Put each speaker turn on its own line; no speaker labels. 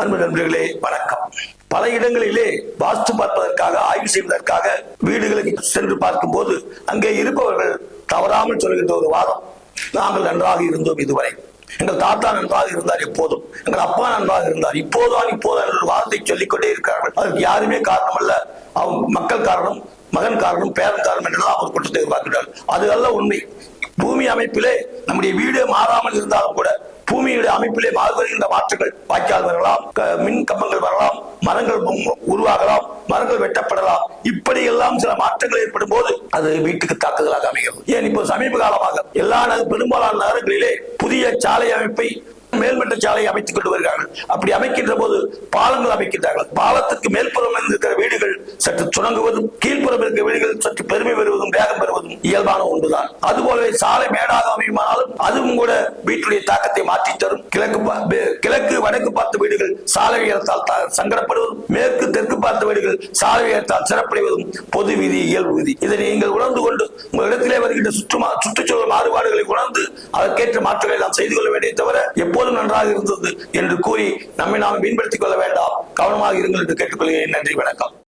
அன்பு நண்பர்களே வணக்கம். பல இடங்களிலே வாஸ்து பார்ப்பதற்காக ஆய்வு செய்வதற்காக வீடுகளுக்கு சென்று பார்க்கும் போது அங்கே இருப்பவர்கள் தவறாமல் சொல்கின்ற ஒரு வாதம். நாங்கள் நன்றாக இருந்தோம் இதுவரை. எங்கள் தாத்தா நன்றாக இருந்தார் எப்போதும். எங்கள் அப்பா நன்றாக இருந்தார். இப்போதான் இப்போதான் என்ற வார்த்தை வாதத்தை சொல்லிக்கொண்டே இருக்கிறார்கள். அதற்கு யாருமே காரணம் அல்ல அவன் மக்கள் காரணம் மகன் காரணம் பேரன் காரணம் என்றெல்லாம் அவர் குற்றத்தை உருவாக்குகிறார் அது அல்ல உண்மை. பூமி அமைப்பிலே நம்முடைய வீடு மாறாமல் இருந்தாலும் கூட அமைப்பிலே மாறி வருகின்ற மாற்றங்கள் வாய்க்கால் வரலாம் மின் கம்பங்கள் வரலாம் மரங்கள் உருவாகலாம் மரங்கள் வெட்டப்படலாம். இப்படி எல்லாம் சில மாற்றங்கள் ஏற்படும் போது அது வீட்டுக்கு தாக்குதலாக அமைகிறது ஏன் இப்போ சமீப காலமாக எல்லா பெரும்பாலான நகரங்களிலே புதிய சாலை அமைப்பை மேல்மட்ட சாலையை அமைத்துக் கொண்டு வருகிறார்கள். அப்படி அமைக்கின்ற போது பாலங்கள் அமைக்கின்றார்கள். பாலத்துக்கு மேல்புறம் இருக்கிற வீடுகள் சற்று சுணங்குவதும் கீழ்ப்புறம் இருக்கிற வீடுகள் சற்று பெருமை பெறுவதும் வேகம் பெறுவதும் இயல்பான ஒன்றுதான். அதுபோலவே சாலை மேடாக அமையுமானாலும் அதுவும் கூட வீட்டுடைய தாக்கத்தை மாற்றி தரும். கிழக்கு கிழக்கு வடக்கு பார்த்த வீடுகள் சாலை உயரத்தால் சங்கடப்படுவதும் மேற்கு தெற்கு பார்த்த வீடுகள் சாலை உயரத்தால் சிறப்படைவதும் பொது விதி இயல்பு விதி. இதை நீங்கள் உணர்ந்து கொண்டு உங்களிடத்திலே வருகின்ற சுற்றுமா சுற்றுச்சூழல் மாறுபாடுகளை உணர்ந்து அதற்கேற்ற மாற்றங்களை நாம் செய்து கொள்ள வேண்டிய தவிர எப்போதும் நன்றாக இருந்தது என்று கூறி நம்மை நாம் மீன்படுத்திக் கொள்ள வேண்டாம். கவனமாக இருங்கள் என்று கேட்டுக்கொள்கிறேன். நன்றி வணக்கம்.